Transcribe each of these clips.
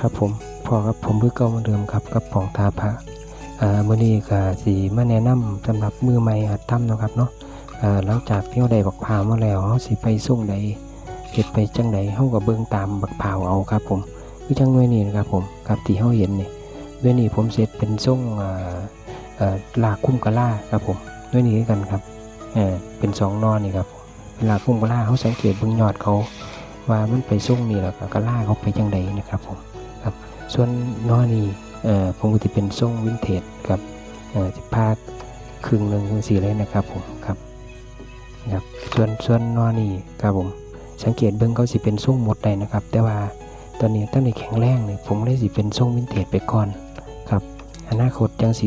ครับผมพอครับผมเพื่อเก่าเหมือนเดิมครับกับปองทาพระอ่ามื้อนี้ก็สิมาแนะนำสำหรับมือใหม่หัดทำนะครับเนาะอ่าหลังจากที่เราได้บักพาวมาแล้วเฮาสิไปส่งใดเฮ็ดไปจังใดเฮาก็เบิ่งตามบักพาวเอาครับผมคือจังหน่วยนี้นะครับผมครับที่เฮาเห็นนี่หน่วยนี้ผมเสร็จเป็นส่งอ่าอ่อลากคุ้มกะล่าครับผมหน่วยนี้กันครับเออเป็นสองนอนนี่ครับเวลาคุ้มกะล่าเฮาสังเกตเบิ่งยอดเขาว่ามันไปส่งนี่แล้วก็กะล่าเขาไปจังใดนะครับผม ส่วนน้อนี่เอ่อผมก็จะเป็นทรงวินเทจครับเอ่อจะพาดครึ่งหนึ่งครึ่งสี่เลยนะครับผมครับนะครับส่วนส่วนนอนี่ครับผมสังเกตเบิ้งเขาสิเป็นทรงหมดได้นะครับ แต่ว่าตอนนี้ตั้งแต่แข็งแรงเนี่ยผมเลยสิเป็นทรงวินเทจไปก่อนครับอนาคตจังสิ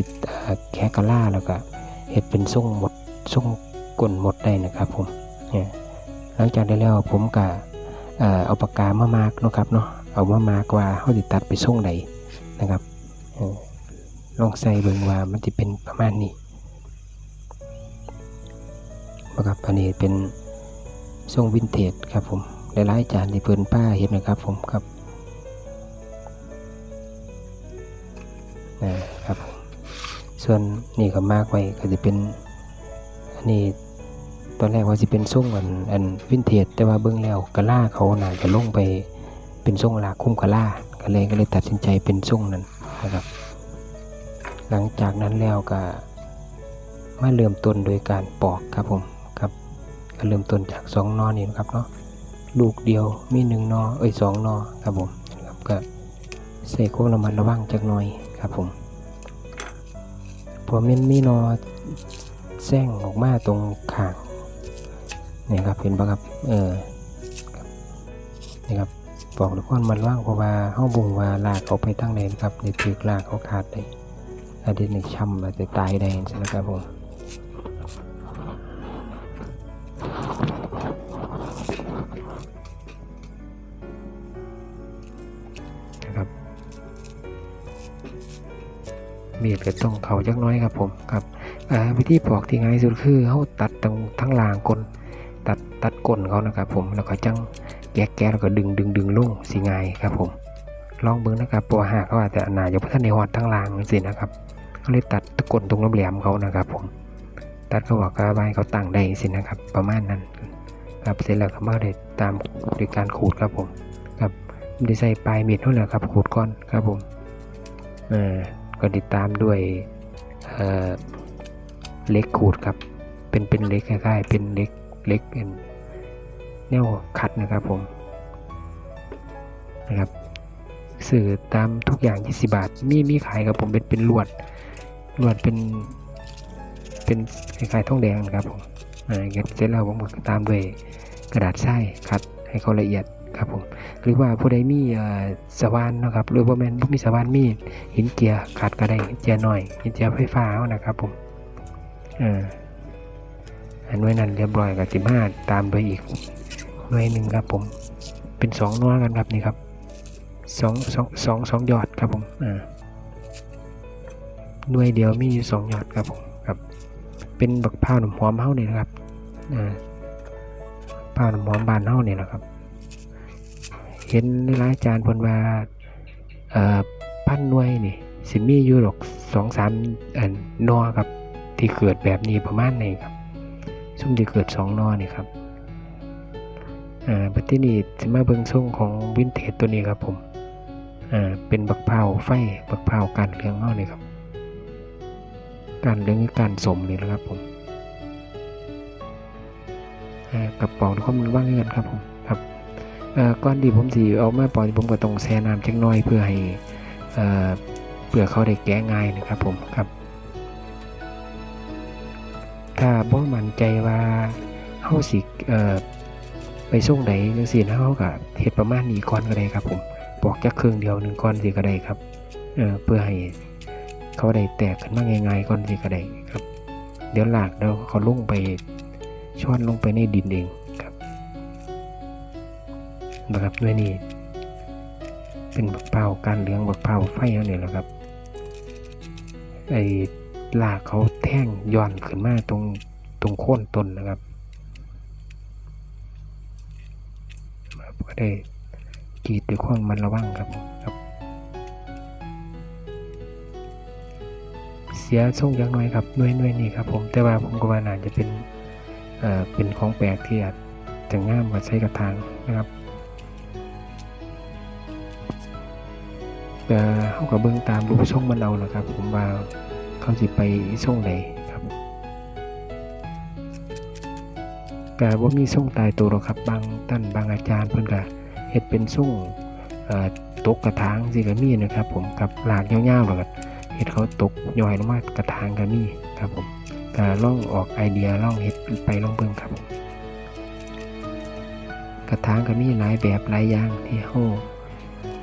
แค่กะล่าแล้วก็เห็ดเป็นทรงหมดทรงกลนหมดได้นะครับผมเนี่ยหลังจากได้แล้วผมก็เอ่อเอาปากกามามากนะครับเนาะ เอามามากว่าเขาติตัดไปส่งใดนนะครับลองใส่เบิ่งว่ามันจะเป็นประมาณนี้นะครับอันนี้เป็นทรงวินเทจครับผมหลายๆจานที่เพิ่นป้าเห็นนะครับผมครับนะครับส่วนนี่ก็มากไว้ก็จะเป็นอันนี้ตอนแรกว่าจะเป็นทรงอันอันวินเทจแต่ว่าเบิ่งแล้วกระล่าเขาน่าจะลงไป เป็นทรงลาคุ้มกะล่าก็เลยก็เลยตัดสินใจเป็นทรงนั้นนะครับ หลังจากนั้นแล้วก็มาเริ่มต้นโดยการปอกครับผมครับก็เริ่มต้นจากสองนอนี่นะครับเนาะลูกเดียวมีหนึ่งนอเอ้ยสองนอครับผมครับก็ใส่ควบระมัดระวังจักหน่อยครับผมพอมันมีนอแซงออกมาตรงข้างนี่ครับเห็นปะครับเออนี่ครับ บอกทุกคนมันว่างเพราะว่าเฮาบุงว่าลากเขาไปตั้งใดนะครับในถือลากเขาขาดได้อาจจะในช้ำอาจจะตายได้ใช่ไหมครับผมนะครับมีดก็ต้องเขาจักน้อยครับผมครับอ่าวิธีปอกที่ง่ายสุดคือเฮาตัดตรงทั้งลางก้นตัดตัดก้นเขานะครับผมแล้วก็จัง แกะแกะแล้วก็ดึงดึงดึงลงสีง่ายครับผม ลองเบิ้งนะครับปัวหากเขาอาจจะหนาอยู่พัฒนในหอดทั้งล่างสินะครับเขาเลยตัดตะกนตรงแหลมเขานะครับผม ตัดเขาบอกกระบายเขาตั้งได้สินะครับ ประมาณนั้นครับเสร็จแล้วก็มาได้ตามด้วยการขูดครับผมครับได้ใส่ปลายเมีดเท่าไหร่ครับขูดก้อนครับผมเอ่าก็ติดตามด้วยเอ่อเล็กขูดครับ เป็นเป็นเล็กคล้ายๆเป็นเล็กเล็กเป็น แนวขัดนะครับผมนะครับสื่อตามทุกอย่าง 20 บาท มีมีขายครับผมเป็นเป็นลวดลวดเป็นเป็นคล้ายๆทองแดงนะครับผมอ่าเสร็จแล้วผมก็ตามด้วยกระดาษทรายขัดให้เขาละเอียดครับผมหรือว่าผู้ใดมีเออสว่านนะครับหรือว่าแมนมีสว่านมีหินเจียขัดก็ได้หินเจียหน่อยหินเจียไฟฟ้าเอานะครับผมอ่า อันไว้นั้นเรียบร้อยกับสิบห้าตามไปอีกหน่วยหนึ่งครับผมเป็นสองนัวกันครับนี่ครับสองสองสองสองยอดครับผมอ่าหน่วยเดียวมีอยู่สองยอดครับผมครับ เป็นบักพร้าวหนุ่มหอมเฮ้านี่ยนะครับอ่าพร้าวหนุ่มหอมบานเฮ้านี่แหละครับ เห็นในร้านจานพนว่าเอ่อพันหน่วยนี่สิมีอยู่หรอกสองสามอันนอครับที่เกิดแบบนี้ประมาณนี้ครับ ซุ่มที่เกิดสองนอนี่ครับอ่าบัตที่นี่จะมาเบิ่งทรงของวินเทจตัวนี้ครับผมอ่าเป็นบักเผาไฟบักเผาการเรืองเงาเลยครับ การเรืองการสมนี่แหละครับผมอ่ากระป๋องข้อมูลว่างเงินครับผมครับอ่าก่อนที่ผมสีเอามาปล่อยผมก็ต้องแช่น้ำจักหน้อยเพื่อให้อ่าเพื่อเขาได้แก้ง่ายนะครับผมครับ ถ้าบ่มั่นใจว่าเฮาสิเอ่อไปส่งใดจังซี่นะเฮาก็เฮ็ดประมาณนี้ก่อนก็ได้ครับผมปอกจักครึ่งเดียวหนึงก่อนสิก็ได้ครับเอ่อเพื่อให้เขาได้แตกขึ้นมาง่ายๆก่อนสิก็ได้ครับ เดี๋ยวหลากเดี๋ยวเขาลงไปช้อนลงไปในดินเองครับนะครับด้วยนี่เป็นบักเผาการเหลืองบักเผาไฟเอาเนี่ยแหละครับไอ้ลากเขา แท่งย่อนขึ้นมาตรงตรงโค่นต้นนะครับก็ได้กีดด้วยความมันระวังครับครับ เสียส่งยังน้อยครับน้อยน้อยนี่ครับ ผมแต่ว่าผมก็ว่าน่าจะเป็นเอ่อเป็นของแปลกที่อาจจะง่ามมาใช้กับทางนะครับเอ่อเขากับเบื้องตามรูปช่องมันเอาแหละครับ ผมว่า เขาสิไปทรงไหนครับก็บ่ามีทรงตายตัวหรอกครับบางท่านบางอาจารย์เพิ่นก็เฮ็ดเป็นทรงเอ่อตกกระถางสิก็มีนะครับ ผมกับหลากยาวๆแล้วก็เฮ็ดเขาตกย่อยลงมากระถางก็มีครับผมก็ลองออกไอเดียลองเฮ็ดไปลองเบิ่งครับผมกระถางก็มีหลายแบบหลายอย่างที่เฮา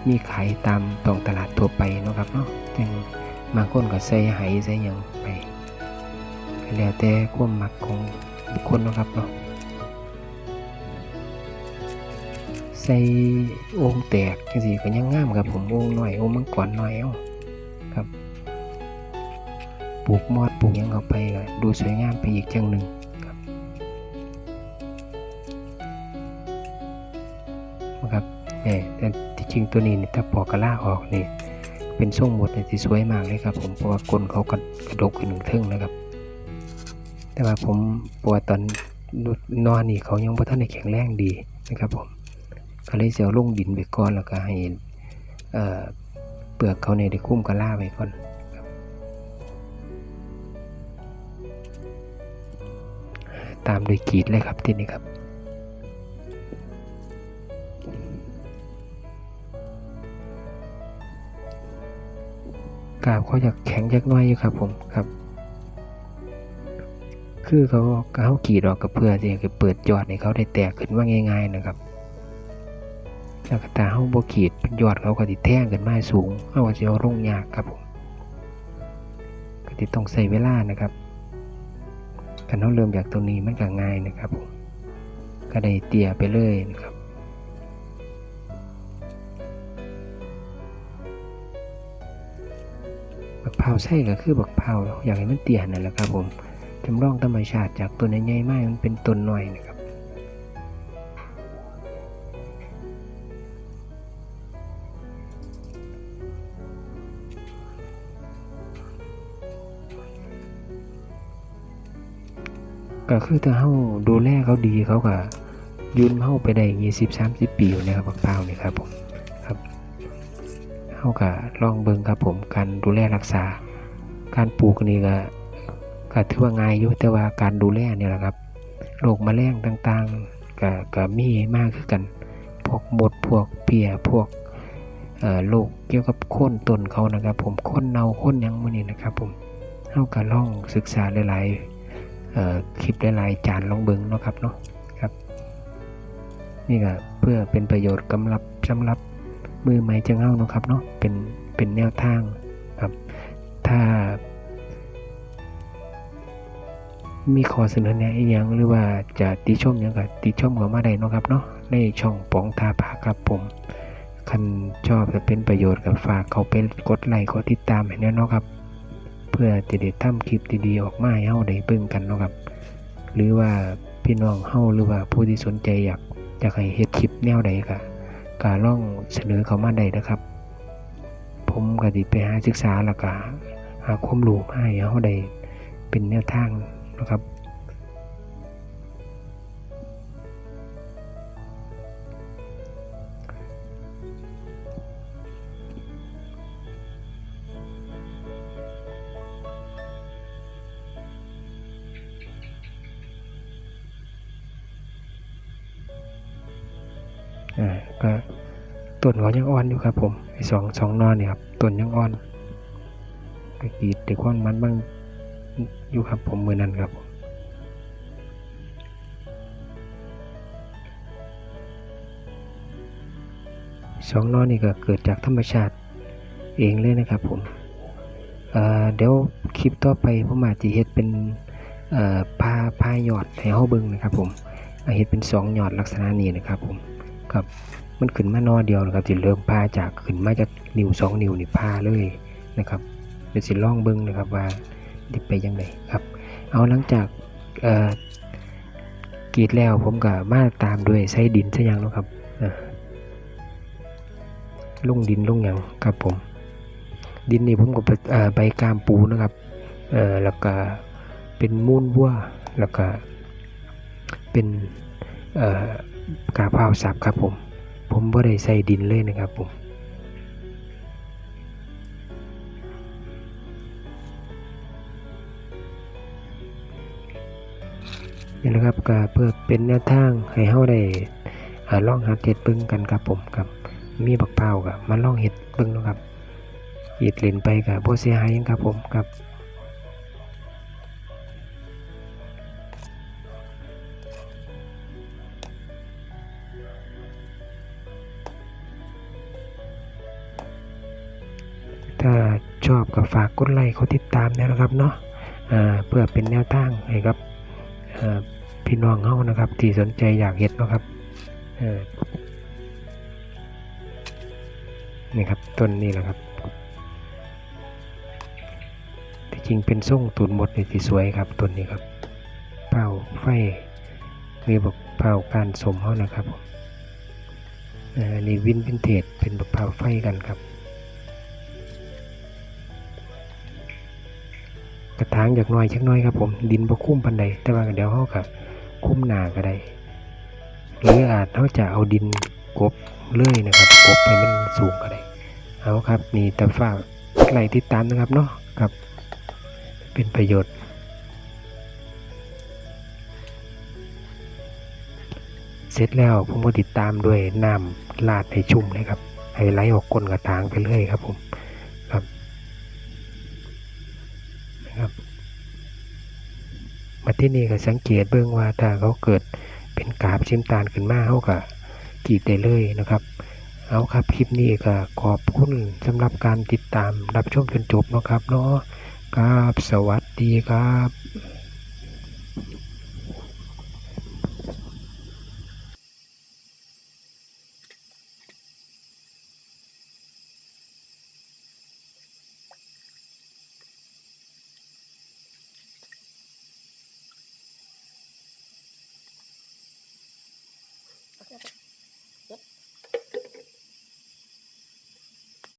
มีขายตามตองตลาดทั่วไปนะครับเนาะจัง บางคนก็ใส่ไหใส่ยังไปก็แล้วแต่ความมักของบุคคลนะครับเนาะใส่โอ่งแตกจังซี่ก็ยังงามครับผมโอ่งน้อยโอ่งมังกรน้อยเอ้าครับปลูกมอดปลูกยังเข้าไปก็ดูสวยงามไปอีกจังหนึ่งครับนะครับเอ่ยแต่ที่จริงตัวนี้ถ้าปอกกระลาออกนี่ เป็นทรงหมดเนี่ยที่สวยมากเลยครับ ผมเพราะว่าก้นเขากระกระดกขึ้นถึงเทิงนะครับ แต่ว่าผมปวดตอนนอนนี่เขายังบ่ทันได้แข็งแรงดีนะครับผมก็เลยเสียวลงดินไปก่อนแล้วก็ให้เเปลือกเขาเนี่ยได้คุ้มกะล่าไว้ก่อนตามด้วยกีดเลยครับที่นี้ครับ กาบเขาจะแข็งจักหน้อยอยู่ครับผมครับ คือเขาเขากีดออกกับเพื่อที่จะเปิดยอดให้เขาได้แตกขึ้นว่าง่าย ๆนะครับแล้วก็ตาเฮาบ่ขีดเป็นยอดเขาก็สิแท่งขึ้นมาสูงเฮาก็สิเอาลงยากครับผมก็สิต้องใช้เวลานะครับกันเฮาเริ่มจากตรงนี้มันก็ง่ายนะครับผมก็ได้เตี่ยไปเลยนะครับ ผาวใช่ก็คือบักเผาอยากให้มันเตี่ยนั่นแหละครับผมจำลองธรรมชาติจากต้นใหญ่ๆมาให้มันเป็นต้นหน้อยนะครับ ก็คือถ้าเฮาดูแลเขาดีเขาก็ยืนเฮาไปได้20 30ปีอยู่นะครับบักพร้านี่ครับผม เฮาก็ลองเบิ่งครับผมการดูแลรักษา การปลูกนี่ก็ก็ถือว่าง่ายอยู่แต่ว่าการดูแลเนี่ยแหละครับโรคมแมลงต่างๆก็ก็มีมากคือกัน พวกหมดพวกเปียพวกโรคเกี่ยวกับค่นต้นเขานะครับ ผมค่นเน่าค่นยังมื้อนี้นะครับ ผมเฮาก็ลองศึกษาหลายๆคลิปหลายๆจานลองเบิ่งเนาะครับเนาะครับ นี่ก็เพื่อเป็นประโยชน์กำลับสำหรับ มือใหม่จังเฮาเนาะครับเนาะเป็นเป็นแนวทางครับ ถ้า มีขอเสนอแนะอีกอย่างหรือว่าจะติชมหยังก็ติชมเข้ามาได้เนาะครับเนาะในช่องปองทาปากครับผมคันชอบจะเป็นประโยชน์กับฝากเขาไปกดไลค์กดติดตามให้แน่เนาะครับ เพื่อจะได้ทำคลิปดีๆออกมาให้เฮาได้เบิ่งกันเนาะครับ หรือว่าพี่น้องเฮาหรือว่าผู้ที่สนใจอยากอยากให้เฮ็ดคลิปแนวใดก็ ก็ล่องเสนอเขามาได้นะครับ ผมก็ดิไปหาศึกษาแล้วก็หาความรู้มาให้เขาได้เป็นแนวทางนะครับ ก็ต้นเขายังอ่อนอยู่ครับผมไอ้สองสองนอนเนี่ยครับต้นยังอ่อนก็กีดแต่ก้อนมันบ้างอยู่ครับผมมือนั้นครับผมสองนอนนี่ก็เกิดจากธรรมชาติเองเลยนะครับผมเเดี๋ยวคลิปต่อไปผมอาจจะเฮ็ดเป็นเอ่อพาพายอดให้เฮาเบิ่งนะครับผมเฮ็ดเป็นสองยอดลักษณะนี้นะครับผมครับ มันขึ้นมานอเดียวนะครับจะเริ่มพาจากขึ้นมาจากนิ้วสองนิ้วนี่พาเลยนะครับเดี๋ยวสิลองเบิ้งนะครับว่าดิไปยังไงครับ เอาหลังจากกรีดแล้วผมก็มาตามด้วยใส่ดินใส่หยังนะครับอ่าลงดินลงหยังครับผม ดินนี่ผมก็ใบกามปูนะครับแล้วก็เป็นมูลวัวแล้วก็เป็นกาเพราสับครับผม ผมบ่ได้ใส่ดินเลยนะครับผมนี่แหละครับก็เพื่อเป็นแนวทางให้เฮาได้อ่าลองหัดเฮ็ดเบิ่งกันครับผมครับมีบักเผาวก็มาลองเฮ็ดเบิ่งนะครับเฮ็ดเล่นไปก็บ่เสียหายยังครับผมครับ ก็ฝากกดไลค์กดติดตามนวนะครับเนาะเพื่อเป็นแนวทางให้กับพี่น้องเฮานะครับ ที่สนใจอยากเฮ็ดนะครับนี่ครับต้นนี้แหละครับที่จริงเป็นส่งตูนหมดเลยที่สวยครับต้นนี้ครับเป้าไฟมีบอกเป้าการสมเฮานะครับอ่านี่วินวินเทจเป็นบักเป้าไฟกันครับ กระถางจากน้อยชักน้อยครับผมดินบ่คุ้มปันใดแต่ว่าเดี๋ยวเขาก็คุ้มหนาก็ได้หรืออาจเขาจะเอาดินกบเลื่อยนะครับกบให้มันสูงก็ได้เอาครับนี่แต่ฝากไล่ติดตามนะครับเนาะครับ เป็นประโยชน์เสร็จแล้วผมก็ติดตามด้วยน้ำลาดให้ชุ่มเลยครับ ให้ไหลออกก้นกระถางไปเรื่อยครับผม นะครับมาที่นี่ก็สังเกตเบื้องว่าถ้าเขาเกิดเป็นกาบชิมตาลขึ้นมาเขาก็กีดได้เลยนะครับ เอาครับคลิปนี้ก็ขอบคุณสำหรับการติดตามรับชมจนจบนะครับเนาะครับสวัสดีครับ